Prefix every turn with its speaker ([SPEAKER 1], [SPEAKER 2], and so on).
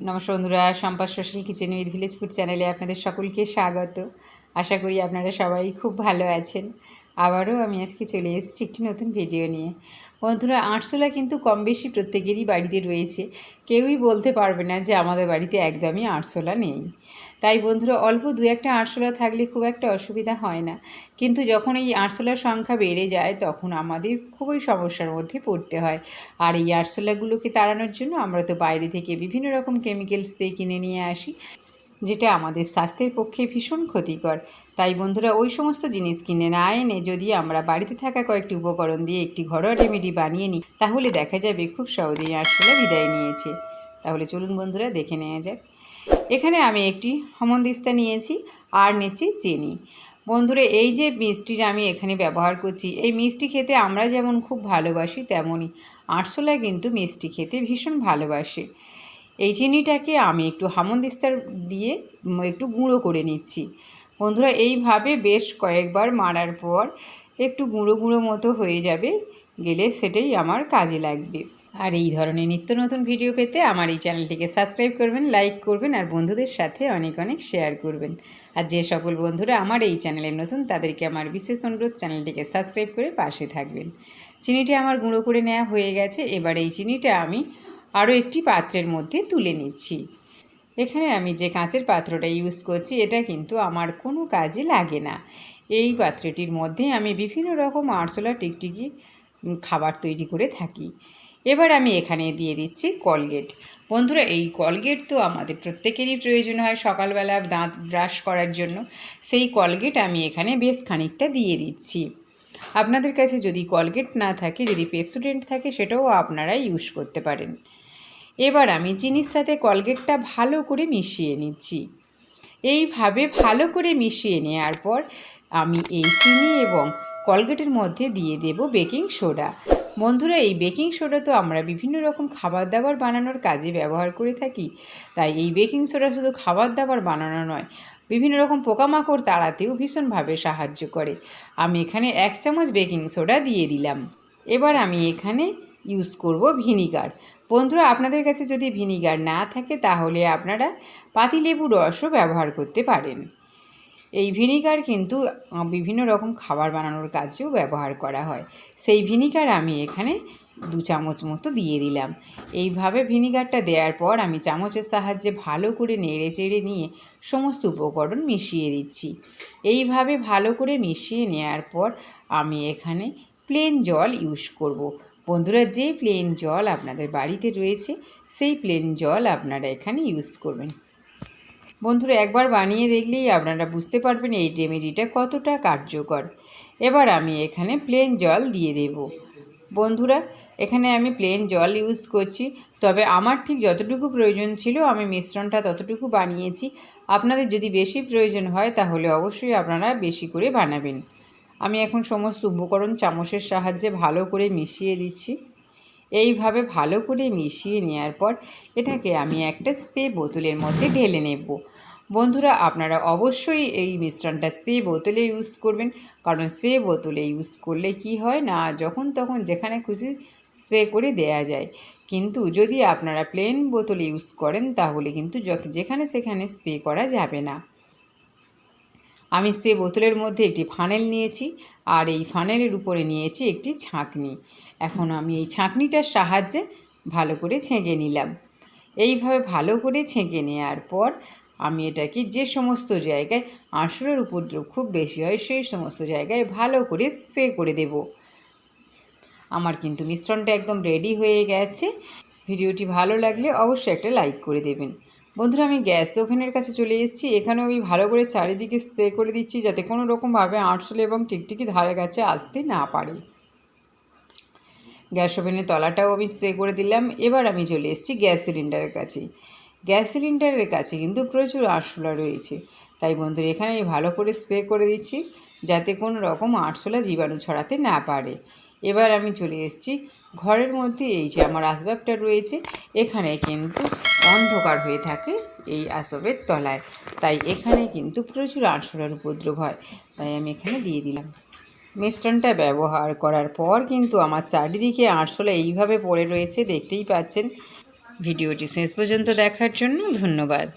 [SPEAKER 1] নমস্কার বন্ধুরা, Shampa social kitchen with village food চ্যানেলে আপনাদের সকলকে স্বাগত। আশা করি আপনারা সবাই খুব ভালো আছেন। আবারও আমি আজকে চলে এসেছি একটি নতুন ভিডিও নিয়ে। বন্ধুরা, আরশোলা কিন্তু কম বেশি প্রত্যেকেরই বাড়িতে রয়েছে। কেউই বলতে পারবে না যে আমাদের বাড়িতে একদমই আরশোলা নেই। তাই বন্ধুরা অল্প দু একটা আরশোলা থাকলে খুব একটা অসুবিধা হয় না। কিন্তু যখন এই আরশোলার সংখ্যা বেড়ে যায়, তখন আমাদের খুবই সমস্যার মধ্যে পড়তে হয়। আর এই আরশোলাগুলোকে তাড়ানোর জন্য আমরা তো বাইরে থেকে বিভিন্ন রকম কেমিক্যাল স্প্রে কিনে নিয়ে আসি, যেটা আমাদের স্বাস্থ্যের পক্ষে ভীষণ ক্ষতিকর। তাই বন্ধুরা ওই সমস্ত জিনিস কিনে না এনে যদি আমরা বাড়িতে থাকা কয়েকটি উপকরণ দিয়ে একটি ঘরোয়া রেমেডি বানিয়ে নিই, তাহলে দেখা যাবে খুব সহজেই আরশোলা বিদায় নিয়েছে। তাহলে চলুন বন্ধুরা দেখে নেওয়া যাক। এখানে আমি একটি হমনদিস্তা নিয়েছি, আর নিচ্ছি চিনি। বন্ধুরা, এই যে মিষ্টিটা আমি এখানে ব্যবহার করছি, এই মিষ্টি খেতে আমরা যেমন খুব ভালোবাসি তেমনই আরশোলা কিন্তু মিষ্টি খেতে ভীষণ ভালোবাসে। এই চিনিটাকে আমি একটু হামনদিস্তার দিয়ে একটু গুঁড়ো করে নিচ্ছি। বন্ধুরা, এইভাবে বেশ কয়েকবার মারার পর একটু গুঁড়ো গুঁড়ো মতো হয়ে যাবে, গেলে সেটাই আমার কাজে লাগবে। আর এই ধরনের নিত্য নতুন ভিডিও পেতে আমার এই চ্যানেলটিকে সাবস্ক্রাইব করবেন, লাইক করবেন আর বন্ধুদের সাথে অনেক অনেক শেয়ার করবেন। আর যে সকল বন্ধুরা আমার এই চ্যানেলে নতুন তাদেরকে আমার বিশেষ অনুরোধ চ্যানেলটিকে সাবস্ক্রাইব করে পাশে থাকবেন। চিনিটি আমার গুঁড়ো করে নেওয়া হয়ে গেছে, এবার এই চিনিটা আমি আরও একটি পাত্রের মধ্যে তুলে নিচ্ছি। এখানে আমি যে কাঁচের পাত্রটা ইউজ করছি, এটা কিন্তু আমার কোনো কাজে লাগে না। এই পাত্রটির মধ্যে আমি বিভিন্ন রকম আরশোলা টিকটিকি খাবার তৈরি করে থাকি। এবার আমি এখানে দিয়ে দিচ্ছি কলগেট। বন্ধুরা, এই কলগেট তো আমাদের প্রত্যেকেরই প্রয়োজন হয় সকালবেলা দাঁত ব্রাশ করার জন্য। সেই কলগেট আমি এখানে বেশ খানিকটা দিয়ে দিচ্ছি। আপনাদের কাছে যদি কলগেট না থাকে, যদি পেপসুডেন্ট থাকে, সেটাও আপনারা ইউজ করতে পারেন। এবার আমি চিনির সাথে কলগেটটা ভালো করে মিশিয়ে নিচ্ছি। এইভাবে ভালো করে মিশিয়ে নেওয়ার পর আমি এই চিনি এবং কলগেটের মধ্যে দিয়ে দেব বেকিং সোডা। বন্ধুরা, এই বেকিং সোডা তো আমরা বিভিন্ন রকম খাবার দাবার বানানোর কাজে ব্যবহার করে থাকি। তাই এই বেকিং সোডা শুধু খাবার দাবার বানানো নয়, বিভিন্ন রকম পোকামাকড় তাড়াতেও ভীষণভাবে সাহায্য করে। আমি এখানে এক চামচ বেকিং সোডা দিয়ে দিলাম। এবার আমি এখানে ইউজ করব ভিনিগার বন্ধুরা, আপনাদের কাছে যদি ভিনিগার না থাকে, তাহলে আপনারা পাতিলেবু রসও ব্যবহার করতে পারেন। এই ভিনিগার কিন্তু বিভিন্ন রকম খাবার বানানোর কাজেও ব্যবহার করা হয়। সেই ভিনিগার আমি এখানে দু চামচ মতো দিয়ে দিলাম। এইভাবে ভিনিগারটা দেওয়ার পর আমি চামচের সাহায্যে ভালো করে নেড়ে চেড়ে নিয়ে সমস্ত উপকরণ মিশিয়ে দিচ্ছি। এইভাবে ভালো করে মিশিয়ে নেওয়ার পর আমি এখানে প্লেন জল ইউজ করব। বন্ধুরা, যে প্লেন জল আপনাদের বাড়িতে রয়েছে, সেই প্লেন জল আপনারা এখানে ইউজ করবেন। বন্ধুরা, একবার বানিয়ে দেখলেই আপনারা বুঝতে পারবেন এই রেমেডিটা কতটা কার্যকর। এবার আমি এখানে প্লেন জল দিয়ে দেব। বন্ধুরা, এখানে আমি প্লেন জল ইউজ করছি। তবে আমার ঠিক যতটুকু প্রয়োজন ছিল, আমি মিশ্রণটা ততটুকু বানিয়েছি। আপনাদের যদি বেশি প্রয়োজন হয়, তাহলে অবশ্যই আপনারা বেশি করে বানাবেন। আমি এখন সমস্ত উপকরণ চামচের সাহায্যে ভালো করে মিশিয়ে দিচ্ছি। এইভাবে ভালো করে মিশিয়ে নেওয়ার পর এটাকে আমি একটা স্প্রে বোতলের মধ্যে ঢেলে নেব। বন্ধুরা, আপনারা অবশ্যই এই মিশ্রণটা স্প্রে বোতলে ইউজ করবেন। কারণ স্প্রে বোতলে ইউজ করলে কি হয় না, যখন তখন যেখানে খুশি স্প্রে করে দেয়া যায়। কিন্তু যদি আপনারা প্লেন বোতল ইউজ করেন, তাহলে কিন্তু যেখানে সেখানে স্প্রে করা যাবে না। আমি স্প্রে বোতলের মধ্যে একটি ফানেল নিয়েছি, আর এই ফানেলের উপরে নিয়েছি একটি ছাঁকনি। এখন আমি এই ছাঁকনিটার সাহায্যে ভালো করে ছেঁকে নিলাম। এইভাবে ভালো করে ছেঁকে নেওয়ার পর আমি এটাকে যে সমস্ত জায়গায় আঁশড়ের উপদ্রব খুব বেশি হয়, সেই সমস্ত জায়গায় ভালো করে স্প্রে করে দেব। আমার কিন্তু মিশ্রণটা একদম রেডি হয়ে গেছে। ভিডিওটি ভালো লাগলে অবশ্যই একটা লাইক করে দেবেন। বন্ধুরা, আমি গ্যাস ওভেনের কাছে চলে এসেছি। এখানে আমি ভালো করে চারিদিকে স্প্রে করে দিচ্ছি যাতে কোনো রকমভাবে আঁটশোলে এবং টিকটিকি ধারে কাছে আসতে না পারে। গ্যাস ওভেনের তলাটাও আমি স্প্রে করে দিলাম। এবার আমি চলে এসেছি গ্যাস সিলিন্ডারের কাছে। গ্যাস সিলিন্ডারের কাছে কিন্তু প্রচুর আরশোলা রয়েছে। তাই বন্ধুরা, এখানে আমি ভালো করে স্প্রে করে দিচ্ছি যাতে কোনো রকম আরশোলা জীবাণু ছড়াতে না পারে। এবার আমি চলে এসেছি ঘরের মধ্যে, এই যে আমার আসবাবটা রয়েছে, এখানে কিন্তু অন্ধকার হয়ে থাকে এই আসবের তলায়। তাই এখানে কিন্তু প্রচুর আরশোলার উপদ্রব হয়। তাই আমি এখানে দিয়ে দিলাম। মিশ্রণটা ব্যবহার করার পর কিন্তু আমার চারিদিকে আরশোলা এইভাবে পড়ে রয়েছে, দেখতেই পাচ্ছেন। ভিডিওটি শেষ পর্যন্ত দেখার জন্য ধন্যবাদ।